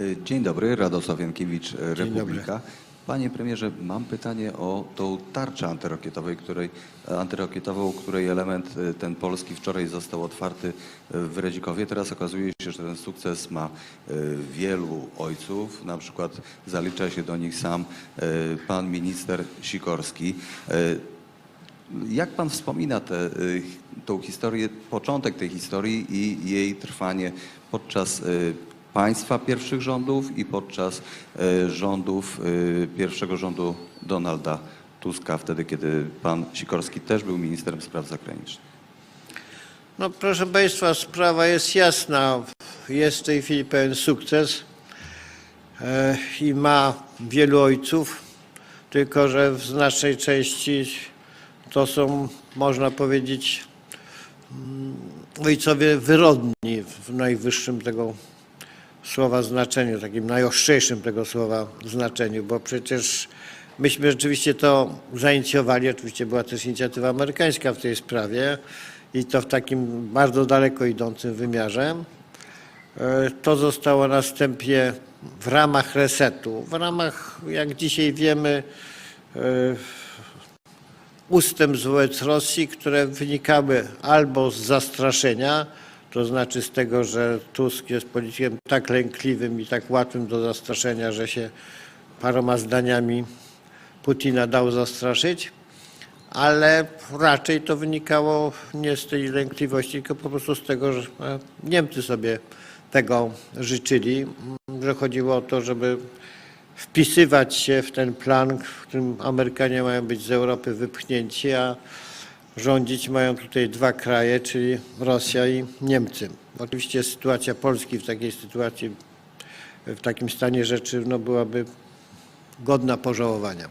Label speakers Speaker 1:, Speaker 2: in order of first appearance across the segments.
Speaker 1: Y, Dzień dobry, Radosław Jankiewicz,
Speaker 2: Dzień
Speaker 1: Republika. Panie premierze, mam pytanie o tą tarczę antyrakietowej, której, antyrakietową, której element ten polski wczoraj został otwarty w Redzikowie. Teraz okazuje się, że ten sukces ma wielu ojców, na przykład zalicza się do nich sam pan minister Sikorski. Jak pan wspomina tę historię, początek tej historii i jej trwanie podczas państwa pierwszych rządów i podczas y, rządów, y, pierwszego rządu Donalda Tuska, wtedy kiedy pan Sikorski też był ministrem spraw zagranicznych?
Speaker 2: No proszę Państwa, sprawa jest jasna. Jest w tej chwili pewien sukces e, i ma wielu ojców, tylko że w znacznej części to są, można powiedzieć, mm, ojcowie wyrodni w najwyższym tego słowa znaczeniu, takim najostrzejszym tego słowa znaczeniu, bo przecież myśmy rzeczywiście to zainicjowali, oczywiście była też inicjatywa amerykańska w tej sprawie i to w takim bardzo daleko idącym wymiarze. E, To zostało następnie w ramach resetu, w ramach, jak dzisiaj wiemy, e, ustępstw wobec Rosji, które wynikały albo z zastraszenia, to znaczy z tego, że Tusk jest politykiem tak lękliwym i tak łatwym do zastraszenia, że się paroma zdaniami Putina dał zastraszyć, ale raczej to wynikało nie z tej lękliwości, tylko po prostu z tego, że e, Niemcy sobie tego życzyli, że chodziło o to, żeby wpisywać się w ten plan, w którym Amerykanie mają być z Europy wypchnięci, a rządzić mają tutaj dwa kraje, czyli Rosja i Niemcy. Oczywiście sytuacja Polski w takiej sytuacji, w takim stanie rzeczy no, byłaby godna pożałowania.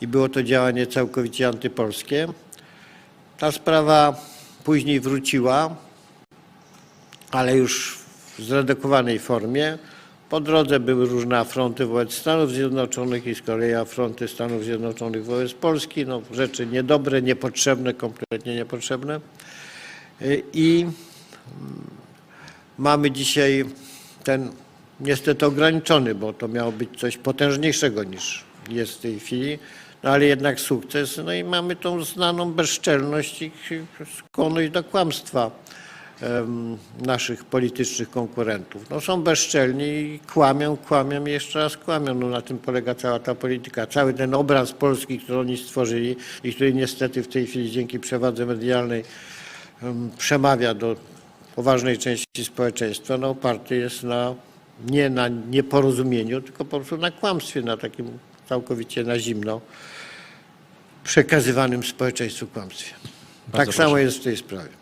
Speaker 2: I było to działanie całkowicie antypolskie. Ta sprawa później wróciła, ale już w zredukowanej formie. Po drodze były różne afronty wobec Stanów Zjednoczonych i z kolei afronty Stanów Zjednoczonych wobec Polski. No, rzeczy niedobre, niepotrzebne, kompletnie niepotrzebne. I mm, mamy dzisiaj ten niestety ograniczony, bo to miało być coś potężniejszego niż jest w tej chwili, no ale jednak sukces. No i mamy tą znaną bezczelność i skłonność do kłamstwa naszych politycznych konkurentów. No są bezczelni i kłamią, kłamią i jeszcze raz kłamią. No na tym polega cała ta polityka. Cały ten obraz Polski, który oni stworzyli i który niestety w tej chwili dzięki przewadze medialnej em, przemawia do poważnej części społeczeństwa, no oparty jest na, nie na nieporozumieniu, tylko po prostu na kłamstwie, na takim całkowicie na zimno przekazywanym społeczeństwu kłamstwie.
Speaker 3: Bardzo
Speaker 2: tak samo
Speaker 3: proszę.
Speaker 2: jest w tej sprawie.